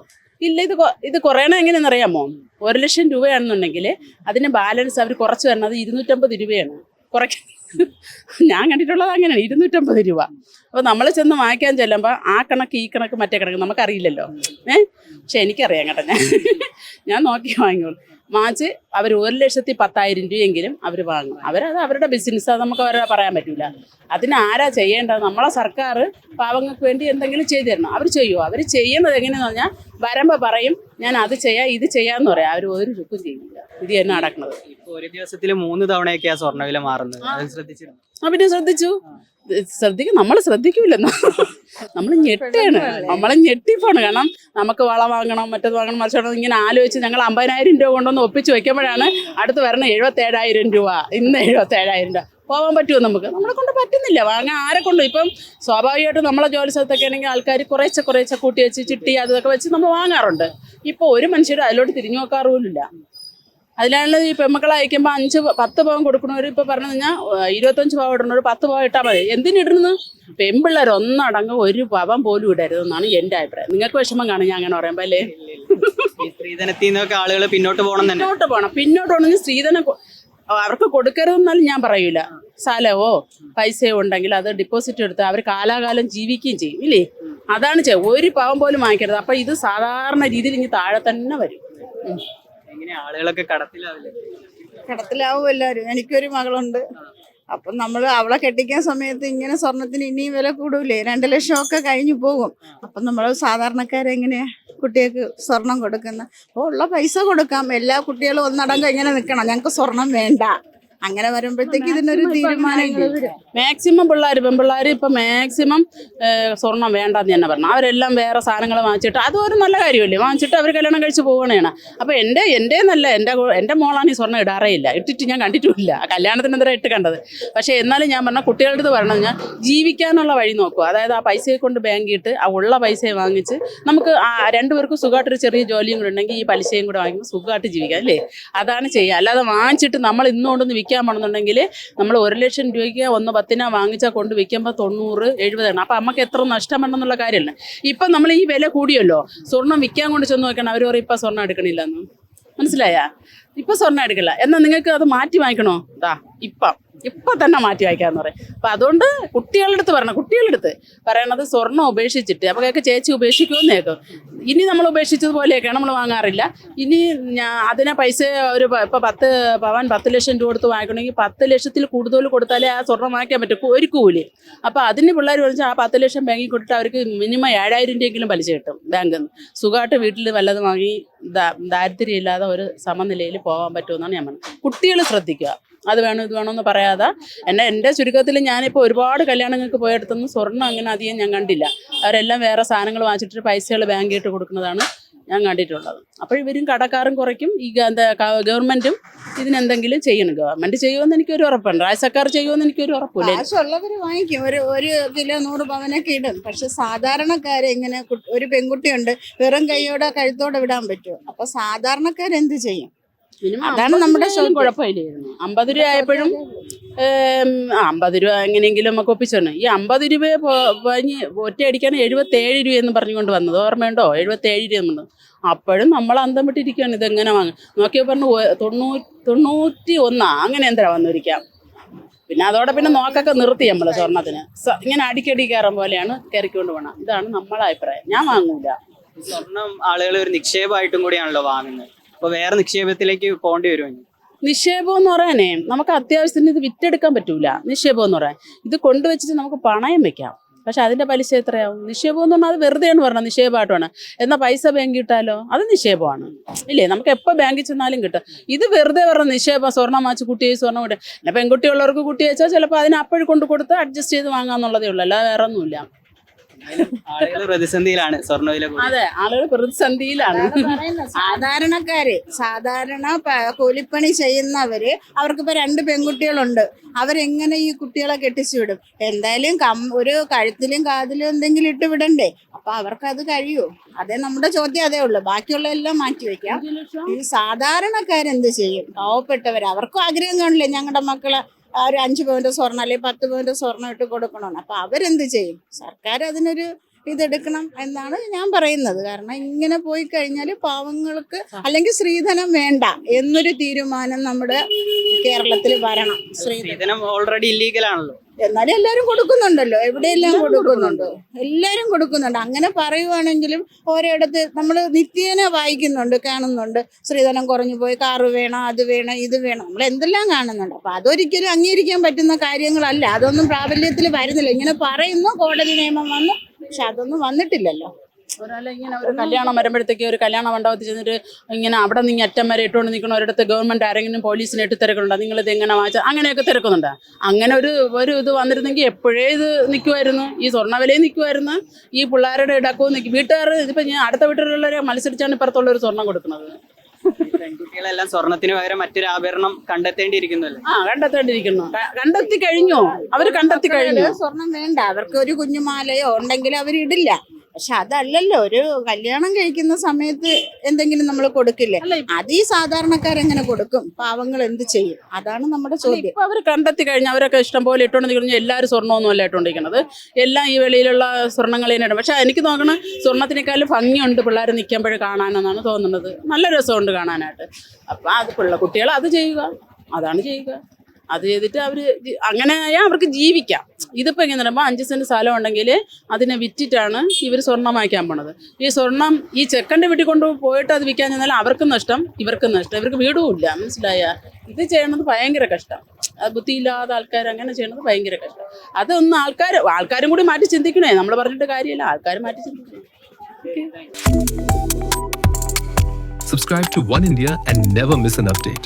ഇല്ല ഇത് ഇത് കുറയണം എങ്ങനെയാണെന്ന് അറിയാമോ ഒരു ലക്ഷം രൂപയാണെന്നുണ്ടെങ്കിൽ അതിന് ബാലൻസ് അവർ കുറച്ച് തരണത് ഇരുന്നൂറ്റമ്പത് രൂപയാണ്. കുറയ്ക്കാൻ ഞാൻ കണ്ടിട്ടുള്ളത് അങ്ങനെയാണ് ഇരുന്നൂറ്റമ്പത് രൂപ. അപ്പോൾ നമ്മൾ ചെന്ന് വാങ്ങിക്കാൻ ചെല്ലുമ്പോൾ ആ കണക്ക് ഈ കണക്ക് മറ്റേ കണക്ക് നമുക്കറിയില്ലല്ലോ. ഏ? പക്ഷെ എനിക്കറിയാം കേട്ടോ ഞാൻ. ഞാൻ നോക്കി വാങ്ങിക്കോളൂ. വാങ്ങിച്ച് അവർ ഒരു ലക്ഷത്തി പത്തായിരം രൂപയെങ്കിലും അവർ വാങ്ങും. അവരത് അവരുടെ ബിസിനസ് അത് നമുക്ക് അവരെ പറയാൻ പറ്റില്ല അതിന് ആരാ ചെയ്യേണ്ടത്? നമ്മളെ സർക്കാർ പാവങ്ങൾക്ക് വേണ്ടി എന്തെങ്കിലും ചെയ്തു തരണം. അവർ ചെയ്യുമോ അവർ ചെയ്യുന്നത് എങ്ങനെയെന്ന് പറഞ്ഞാൽ വരുമ്പോൾ പറയും ഞാൻ അത് ചെയ്യാം ഇത് ചെയ്യാമെന്ന് പറയാം. അവർ ഒരു ചുക്കും ചെയ്യില്ല ഇത് തന്നെ നടക്കുന്നത്. ഒരു ദിവസത്തിൽ മൂന്ന് തവണയൊക്കെയാണ് സ്വർണവില മാറുന്നത്. ശ്രദ്ധിച്ചിരുന്നു? ആ പിന്നെ ശ്രദ്ധിച്ചു. ശ്രദ്ധിക്കും നമ്മൾ ശ്രദ്ധിക്കൂലെന്നോ നമ്മൾ ഞെട്ടാണ് നമ്മൾ ഞെട്ടിപ്പോണ്. കാരണം നമുക്ക് വളം വാങ്ങണം മറ്റത് വാങ്ങണം മറിച്ച് ഇങ്ങനെ ആലോചിച്ച് ഞങ്ങൾ അമ്പതിനായിരം രൂപ കൊണ്ടൊന്ന് ഒപ്പിച്ച് വെക്കുമ്പോഴാണ് അടുത്ത് വരണ എഴുപത്തേഴായിരം രൂപ. ഇന്ന് എഴുപത്തേഴായിരം രൂപ. പോകാൻ പറ്റുമോ നമുക്ക്? നമ്മളെ കൊണ്ട് പറ്റുന്നില്ല. വാങ്ങാൻ ആരെ കൊണ്ടും ഇപ്പം സ്വാഭാവികമായിട്ടും നമ്മളെ ജോലി സ്ഥലത്തൊക്കെ ആണെങ്കിൽ ആൾക്കാർ കുറേശ്ശെ കുറേശ്ശെ കൂട്ടി വെച്ച് ചിട്ടി അതൊക്കെ വെച്ച് നമ്മൾ വാങ്ങാറുണ്ട്. ഇപ്പോൾ ഒരു മനുഷ്യരും അതിലോട്ട് തിരിഞ്ഞു നോക്കാറ് പോലുമില്ല അതിലാണ് ഈ പെമ്മക്കളെ അയക്കുമ്പോൾ അഞ്ച് പത്ത് പവൻ കൊടുക്കണവർ ഇപ്പോൾ പറഞ്ഞു കഴിഞ്ഞാൽ ഇരുപത്തഞ്ച് പവൻ ഇടണവർ പത്ത് പവൻ ഇട്ടാൽ മതി. എന്തിനിടുന്നു പെൺപിള്ളേർ ഒന്നടങ്ങ് ഒരു പവൻ പോലും ഇടരുതെന്നാണ് എന്റെ അഭിപ്രായം. നിങ്ങൾക്ക് വിഷമം കാണും ഞാൻ അങ്ങനെ പറയുമ്പോൾ അല്ലേ? സ്ത്രീധനത്തിൽ നിന്നൊക്കെ ആളുകൾ പിന്നോട്ട് പോകണം പിന്നോട്ട് പോകണം പിന്നോട്ട് പോകണമെങ്കിൽ സ്ത്രീധനം അവർക്ക് കൊടുക്കരുതെന്നാലും ഞാൻ പറയൂല. സ്ഥലമോ പൈസയോ ഉണ്ടെങ്കിൽ അത് ഡിപ്പോസിറ്റ് എടുത്ത് അവർ കാലാകാലം ജീവിക്കുകയും ചെയ്യും ഇല്ലേ? അതാണ് ഒരു പാവം പോലും വാങ്ങിക്കരുത്. അപ്പൊ ഇത് സാധാരണ രീതിയിൽ ഇനി താഴെ തന്നെ വരും. ഉം. എങ്ങനെ ആളുകളൊക്കെ കടത്തിലാവില്ലേ? കടത്തിലാവും എല്ലാവരും എനിക്കൊരു മകളുണ്ട്. അപ്പം നമ്മൾ അവളെ കെട്ടിക്കാൻ സമയത്ത് ഇങ്ങനെ സ്വർണത്തിന് ഇനിയും വില കൂടൂലേ? രണ്ട് ലക്ഷം ഒക്കെ കഴിഞ്ഞു പോകും. അപ്പം നമ്മൾ സാധാരണക്കാരെങ്ങനെയാ കുട്ടികൾക്ക് സ്വർണം കൊടുക്കുന്ന? അപ്പോൾ ഉള്ള പൈസ കൊടുക്കാം. എല്ലാ കുട്ടികളും ഒന്നടങ്കം ഇങ്ങനെ നിൽക്കണം ഞങ്ങൾക്ക് സ്വർണം വേണ്ട. അങ്ങനെ വരുമ്പോഴത്തേക്ക് ഇതിനൊരു തീരുമാനം മാക്സിമം പിള്ളേർ പെൺപിള്ളേർ ഇപ്പം മാക്സിമം സ്വർണം വേണ്ടെന്ന് തന്നെ പറഞ്ഞു. അവരെല്ലാം വേറെ സാധനങ്ങൾ വാങ്ങിച്ചിട്ട് അതും ഒരു നല്ല കാര്യമല്ലേ? വാങ്ങിച്ചിട്ട് അവർ കല്യാണം കഴിച്ച് പോകണേണ് അപ്പോൾ എന്റെ എന്റെ നല്ല എന്റെ എന്റെ എന്റെ മോളാണ് ഈ സ്വർണം ഇടാറേ ഇല്ല ഇട്ടിട്ട് ഞാൻ കണ്ടിട്ടില്ല ആ കല്യാണത്തിന് എന്തിനാ ഇട്ട് കണ്ടത്? പക്ഷേ എന്നാലും ഞാൻ പറഞ്ഞ കുട്ടികളുടെ അടുത്ത് പറഞ്ഞു ഞാൻ ജീവിക്കാനുള്ള വഴി നോക്കുക അതായത് ആ പൈസയെ കൊണ്ട് ബാങ്കിട്ട് ആ ഉള്ള പൈസയെ വാങ്ങിച്ച് നമുക്ക് ആ രണ്ടുപേർക്കും സുഖമായിട്ടൊരു ചെറിയ ജോലിയും കൂടെ ഉണ്ടെങ്കിൽ ഈ പലിശയും കൂടെ വാങ്ങിക്കുമ്പോൾ സുഖമായിട്ട് ജീവിക്കാം അല്ലേ? അതാണ് ചെയ്യുക. അല്ലാതെ വാങ്ങിച്ചിട്ട് നമ്മൾ ഇന്നുകൊണ്ടൊന്ന് വിൽക്കാൻ പോകണമെന്നുണ്ടെങ്കിൽ നമ്മൾ ഒരു ലക്ഷം രൂപയ്ക്ക് ഒന്ന് പത്തിനാ വാങ്ങിച്ചാൽ കൊണ്ട് വിൽക്കുമ്പോൾ തൊണ്ണൂറ് എഴുപതാണ്. അപ്പം അമ്മയ്ക്ക് എത്ര നഷ്ടം വേണമെന്നുള്ള കാര്യമല്ല. ഇപ്പം നമ്മൾ ഈ വില കൂടിയല്ലോ. സ്വർണം വിൽക്കാൻ കൊണ്ട് ചെന്ന് നോക്കണം. അവർ പറയും ഇപ്പം സ്വർണം എടുക്കണില്ലെന്ന്. മനസ്സിലായാ? ഇപ്പം സ്വർണം എടുക്കില്ല എന്നാൽ നിങ്ങൾക്ക് അത് മാറ്റി വാങ്ങിക്കണോ? ഇതാ ഇപ്പം. ഇപ്പം തന്നെ മാറ്റി വായിക്കാന്ന് പറയും. അപ്പൊ അതുകൊണ്ട് കുട്ടികളുടെ അടുത്ത് പറയണം. കുട്ടികളുടെ അടുത്ത് പറയണത് സ്വർണം ഉപേക്ഷിച്ചിട്ട്. അപ്പൊ കേൾക്ക് ചേച്ചി ഉപേക്ഷിക്കുമെന്ന് കേൾക്കും ഇനി നമ്മൾ ഉപേക്ഷിച്ചതുപോലെയൊക്കെയാണ് നമ്മൾ വാങ്ങാറില്ല. ഇനി അതിനെ പൈസ ഒരു ഇപ്പൊ പത്ത് പവൻ പത്ത് ലക്ഷം രൂപ കൊടുത്ത് വാങ്ങിക്കണമെങ്കിൽ പത്ത് ലക്ഷത്തിൽ കൂടുതൽ കൊടുത്താലേ ആ സ്വർണം വാങ്ങിക്കാൻ പറ്റും. ഒരു കൂലി. അപ്പൊ അതിന് പിള്ളേർ വിളിച്ചാൽ ആ പത്ത് ലക്ഷം ബാങ്കിൽ കൊടുത്തിട്ട് അവർക്ക് മിനിമം ഏഴായിരം രൂപയെങ്കിലും പലിശ കിട്ടും ബാങ്കിൽ നിന്ന്. സുഖമായിട്ട് വീട്ടിൽ വല്ലതും വാങ്ങി ദാ- ദാരിദ്ര്യം ഇല്ലാതെ ഒരു സമനിലയിൽ പോകാൻ പറ്റുമെന്നാണ് ഞാൻ പറഞ്ഞത്. കുട്ടികൾ ശ്രദ്ധിക്കുക. അത് വേണം ഇത് വേണമെന്ന് പറയാതെ എന്നെ എന്റെ ചുരുക്കത്തിൽ ഞാനിപ്പോൾ ഒരുപാട് കല്യാണങ്ങൾക്ക് പോയെടുത്തൊന്നും സ്വർണം അങ്ങനെ അധികം ഞാൻ കണ്ടില്ല. അവരെല്ലാം വേറെ സാധനങ്ങൾ വാങ്ങിച്ചിട്ട് പൈസകൾ ബാങ്കിൽ ഇട്ട് കൊടുക്കുന്നതാണ് ഞാൻ കണ്ടിട്ടുള്ളത്. അപ്പോൾ ഇവരും കടക്കാരും കുറയ്ക്കും ഈ ഗവൺമെന്റും എന്താ ഗവൺമെന്റും ഇതിനെന്തെങ്കിലും ചെയ്യണം. ഗവൺമെന്റ് ചെയ്യുമെന്ന് എനിക്കൊരു ഉറപ്പുണ്ട്. രാജ്യ സർക്കാർ ചെയ്യുമെന്ന് എനിക്കൊരു ഉറപ്പില്ല കാശുള്ളവർ വാങ്ങിക്കും. ഒരു ഒരു കിലോ നൂറ് പവനൊക്കെ ഇടും. പക്ഷെ സാധാരണക്കാരെ ഇങ്ങനെ ഒരു പെൺകുട്ടിയുണ്ട്. വെറും കൈയോടെ കഴുത്തോടെ വിടാൻ പറ്റുമോ? അപ്പൊ സാധാരണക്കാരെന്ത് ചെയ്യും? അതാണ് നമ്മുടെ. കുഴപ്പമില്ലായിരുന്നു. അമ്പത് രൂപ ആയപ്പോഴും അമ്പത് രൂപ എങ്ങനെയെങ്കിലും നമുക്ക് ഒപ്പിച്ചോണം ഈ അമ്പത് രൂപ പറഞ്ഞ് ഒറ്റയടിക്കാണ് എഴുപത്തേഴ് രൂപ എന്ന് പറഞ്ഞുകൊണ്ട് വന്നത്. ഓർമ്മയുണ്ടോ? എഴുപത്തേഴ് രൂപ എന്ന് അപ്പോഴും നമ്മൾ അന്തം വിട്ടിരിക്കുകയാണ്. ഇതെങ്ങനെ വാങ്ങും? നോക്കിയപ്പോൾ പറഞ്ഞു തൊണ്ണൂറ്റി തൊണ്ണൂറ്റി ഒന്നാ അങ്ങനെ എന്താ വന്നിരിക്കാം? പിന്നെ അതോടെ പിന്നെ നോക്കൊക്കെ നിർത്തി നമ്മൾ സ്വർണത്തിന്. ഇങ്ങനെ അടിക്കടി കയറാൻ പോലെയാണ് കയറിക്കൊണ്ട് പോകണം ഇതാണ് നമ്മളെ അഭിപ്രായം. ഞാൻ വാങ്ങൂല. സ്വർണം ആളുകൾ ഒരു നിക്ഷേപമായിട്ടും കൂടിയാണല്ലോ വാങ്ങുന്നത്. അപ്പൊ വേറെ നിക്ഷേപത്തിലേക്ക് പോകേണ്ടി വരുമോ നിക്ഷേപം എന്ന് പറയാനേ നമുക്ക് അത്യാവശ്യത്തിന് ഇത് വിറ്റെടുക്കാൻ പറ്റൂല. നിക്ഷേപം എന്ന് പറയാൻ. ഇത് കൊണ്ടുവച്ചിട്ട് നമുക്ക് പണയം വെക്കാം. പക്ഷെ അതിന്റെ പലിശ എത്രയാവും? നിക്ഷേപം എന്ന് പറഞ്ഞാൽ അത് വെറുതെയാണ് പറഞ്ഞത്. നിക്ഷേപമായിട്ടാണ്. എന്നാൽ പൈസ ബാങ്കിൽ ഇട്ടാലോ? അത് നിക്ഷേപമാണ്. ഇല്ലേ? നമുക്ക് എപ്പോൾ ബാങ്കിൽ ചെന്നാലും കിട്ടും. ഇത് വെറുതെ പറഞ്ഞ നിക്ഷേപം സ്വർണം വാങ്ങിച്ച് കുട്ടിയെ സ്വർണം കൂടെ പിന്നെ പെൺകുട്ടിയുള്ളവർക്ക് കുട്ടി വെച്ചാൽ ചിലപ്പോൾ അതിന് അപ്പോഴും കൊണ്ട് കൊടുത്ത് അഡ്ജസ്റ്റ് ചെയ്ത് വാങ്ങാന്നുള്ളതേ ഉള്ളൂ. അല്ലാതെ വേറെ ഒന്നുമില്ല പ്രതിസന്ധിയിലാണ് സ്വർണവില അതെ ആളുകൾ പ്രതിസന്ധിയിലാണ്. സാധാരണക്കാര് സാധാരണ കൂലിപ്പണി ചെയ്യുന്നവര് അവർക്കിപ്പോ രണ്ട് പെൺകുട്ടികളുണ്ട്. അവരെങ്ങനെ ഈ കുട്ടികളെ കെട്ടിച്ചു വിടും? എന്തായാലും കം ഒരു കഴുത്തിലും കാതിലും എന്തെങ്കിലും ഇട്ട് വിടണ്ടേ? അപ്പൊ അവർക്ക് അത് കഴിയൂ. അതേ നമ്മുടെ ചോദ്യം അതേ ഉള്ളൂ. ബാക്കിയുള്ള എല്ലാം മാറ്റി വെക്കാം ഈ സാധാരണക്കാരെന്ത് ചെയ്യും? പാവപ്പെട്ടവർ അവർക്കും ആഗ്രഹം കാണില്ലേ ഞങ്ങളുടെ മക്കളെ ഒരു അഞ്ച് പവന്റെ സ്വർണം അല്ലെങ്കിൽ പത്ത് പവന്റെ സ്വർണം ഇട്ട് കൊടുക്കണമെന്ന് അപ്പൊ അവരെന്ത് ചെയ്യും? സർക്കാർ അതിനൊരു ഇതെടുക്കണം എന്നാണ് ഞാൻ പറയുന്നത്. കാരണം ഇങ്ങനെ പോയി കഴിഞ്ഞാൽ പാവങ്ങൾക്ക് അല്ലെങ്കിൽ സ്ത്രീധനം വേണ്ട എന്നൊരു തീരുമാനം നമ്മുടെ കേരളത്തിൽ വരണം. സ്ത്രീധനം. ഓൾറെഡി ഇല്ലീഗൽ ആണല്ലോ. എന്നാലും എല്ലാവരും കൊടുക്കുന്നുണ്ടല്ലോ. എവിടെയെല്ലാം കൊടുക്കുന്നുണ്ട്? എല്ലാവരും കൊടുക്കുന്നുണ്ട്. അങ്ങനെ പറയുവാണെങ്കിലും ഓരോയിടത്ത് നമ്മൾ നിത്യേന വായിക്കുന്നുണ്ട് കാണുന്നുണ്ട്. സ്ത്രീധനം കുറഞ്ഞു പോയി കാറ് വേണം അത് വേണം ഇത് വേണം. നമ്മൾ എന്തെല്ലാം കാണുന്നുണ്ട്? അപ്പൊ അതൊരിക്കലും അംഗീകരിക്കാൻ പറ്റുന്ന കാര്യങ്ങളല്ല. അതൊന്നും പ്രാബല്യത്തിൽ വരുന്നില്ല. ഇങ്ങനെ പറയുന്നു കോടതി നിയമം വന്നു പക്ഷെ അതൊന്നും വന്നിട്ടില്ലല്ലോ. ഒരാളെ ഇങ്ങനെ ഒരു കല്യാണം വരുമ്പോഴത്തേക്ക് ഒരു കല്യാണ മണ്ഡപത്തിൽ ചെന്നിട്ട് ഇങ്ങനെ അവിടെ നിന്ന് അറ്റം വരെ ഇട്ടുകൊണ്ട് നിൽക്കുന്ന ഒരിടത്ത് ഗവൺമെന്റ് ആരെങ്കിലും പോലീസിനെ ഇട്ട് തിരക്കുന്നുണ്ടോ? നിങ്ങൾ ഇത് എങ്ങനെ വാങ്ങിച്ചാൽ അങ്ങനെയൊക്കെ തിരക്കുന്നുണ്ട്. അങ്ങനെ ഒരു ഒരു ഇത് വന്നിരുന്നെങ്കിൽ എപ്പോഴേ ഇത് നിൽക്കുമായിരുന്നു ഈ സ്വർണവിലയും നിൽക്കുമായിരുന്നു ഈ പിള്ളേരുടെ ഇടക്കവും നിൽക്കും. വീട്ടുകാർ ഇതിപ്പോൾ ഞാൻ അടുത്ത വീട്ടിലുള്ളവരെ മത്സരിച്ചാണ് ഇപ്പുറത്തുള്ള ഒരു സ്വർണം കൊടുക്കുന്നത്. പെൺകുട്ടികളെല്ലാം സ്വർണത്തിന് പകരം മറ്റൊരു ആഭരണം കണ്ടെത്തേണ്ടിയിരിക്കുന്നല്ലോ? ആ കണ്ടെത്തേണ്ടിയിരിക്കുന്നു. ക- കണ്ടെത്തി കഴിഞ്ഞു? അവർ കണ്ടെത്തി കഴിഞ്ഞു? സ്വർണം വേണ്ട. അവർക്ക് ഒരു കുഞ്ഞുമാലയോ ഉണ്ടെങ്കിൽ അവരിടില്ല. ഇടില്ല പക്ഷെ അതല്ലല്ലോ ഒരു കല്യാണം കഴിക്കുന്ന സമയത്ത് എന്തെങ്കിലും നമ്മൾ കൊടുക്കില്ലേ? അത് ഈ സാധാരണക്കാരെങ്ങനെ കൊടുക്കും? പാവങ്ങൾ എന്ത് ചെയ്യും? അതാണ് നമ്മുടെ ചോദ്യം. ഇപ്പൊ അവർ കണ്ടെത്തി കഴിഞ്ഞാൽ അവരൊക്കെ ഇഷ്ടം പോലെ ഇട്ടുണ്ടെന്ന് കഴിഞ്ഞാൽ എല്ലാവരും സ്വർണമൊന്നും അല്ല ഇട്ടുകൊണ്ടിരിക്കുന്നത്. എല്ലാം ഈ വെളിയിലുള്ള സ്വർണങ്ങൾ തന്നെയാണ്. പക്ഷെ എനിക്ക് നോക്കണം സ്വർണത്തിനേക്കാളും ഭംഗിയുണ്ട് പിള്ളേർ നിൽക്കുമ്പോൾ കാണാനെന്നാണ് തോന്നുന്നത്. നല്ല രസമുണ്ട് കാണാനായിട്ട്. അപ്പം അത് പിള്ള കുട്ടികൾ അത് ചെയ്യുക. അതാണ് ചെയ്യുക. അത് ചെയ്തിട്ട് അവർ അങ്ങനെ ആയാൽ അവർക്ക് ജീവിക്കാം. ഇതിപ്പോൾ എങ്ങനെ പറയുമ്പോൾ അഞ്ച് സെന്റ് സ്ഥലം ഉണ്ടെങ്കിൽ അതിനെ വിറ്റിട്ടാണ് ഇവർ സ്വർണം വാങ്ങിക്കാൻ പോണത്. ഈ സ്വർണം ഈ ചെക്കന്റെ വീട്ടിൽ കൊണ്ട് പോയിട്ട് അത് വിൽക്കാൻ ചെന്നാൽ അവർക്കും നഷ്ടം ഇവർക്കും നഷ്ടം ഇവർക്ക് വീടും ഇല്ല. മനസ്സിലായ? ഇത് ചെയ്യണത് ഭയങ്കര കഷ്ടം. ബുദ്ധിയില്ലാത്ത ആൾക്കാർ അങ്ങനെ ചെയ്യണത് ഭയങ്കര കഷ്ടം. അതൊന്നും ആൾക്കാർ ആൾക്കാരും കൂടി മാറ്റി ചിന്തിക്കണേ. നമ്മൾ പറഞ്ഞിട്ട് കാര്യമില്ല. ആൾക്കാർ മാറ്റി ചിന്തിക്കണേ. Subscribe to One India and never miss an update.